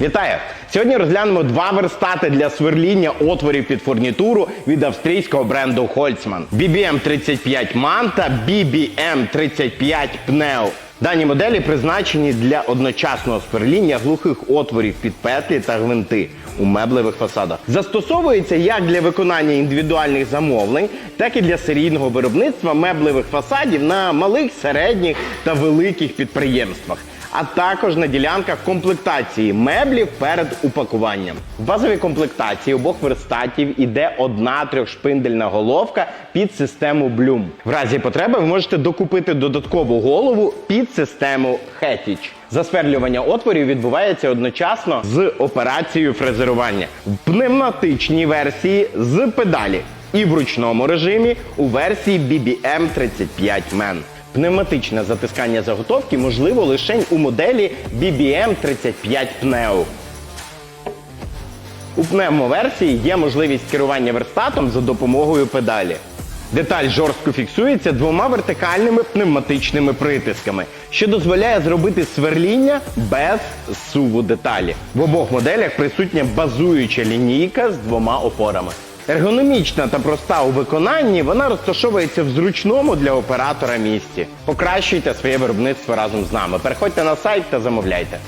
Вітаю! Сьогодні розглянемо два верстати для сверління отворів під фурнітуру від австрійського бренду Holzmann. BBM 35 MAN та BBM 35 Pneu. Дані моделі призначені для одночасного сверління глухих отворів під петлі та гвинти у меблевих фасадах. Застосовується як для виконання індивідуальних замовлень, так і для серійного виробництва меблевих фасадів на малих, середніх та великих підприємствах а також на ділянках комплектації меблів перед упакуванням. В базовій комплектації обох верстатів іде одна трьохшпиндельна головка під систему Bloom. В разі потреби ви можете докупити додаткову голову під систему Heritage. Засверлювання отворів відбувається одночасно з операцією фрезерування в пневматичній версії з педалі і в ручному режимі у версії BBM 35 MEN. Пневматичне затискання заготовки можливо лише у моделі BBM 35 Pneu. У пневмоверсії є можливість керування верстатом за допомогою педалі. Деталь жорстко фіксується двома вертикальними пневматичними притисками, що дозволяє зробити сверління без суву деталі. В обох моделях присутня базуюча лінійка з двома опорами. Ергономічна та проста у виконанні, вона розташовується в зручному для оператора місці. Покращуйте своє виробництво разом з нами. Переходьте на сайт та замовляйте.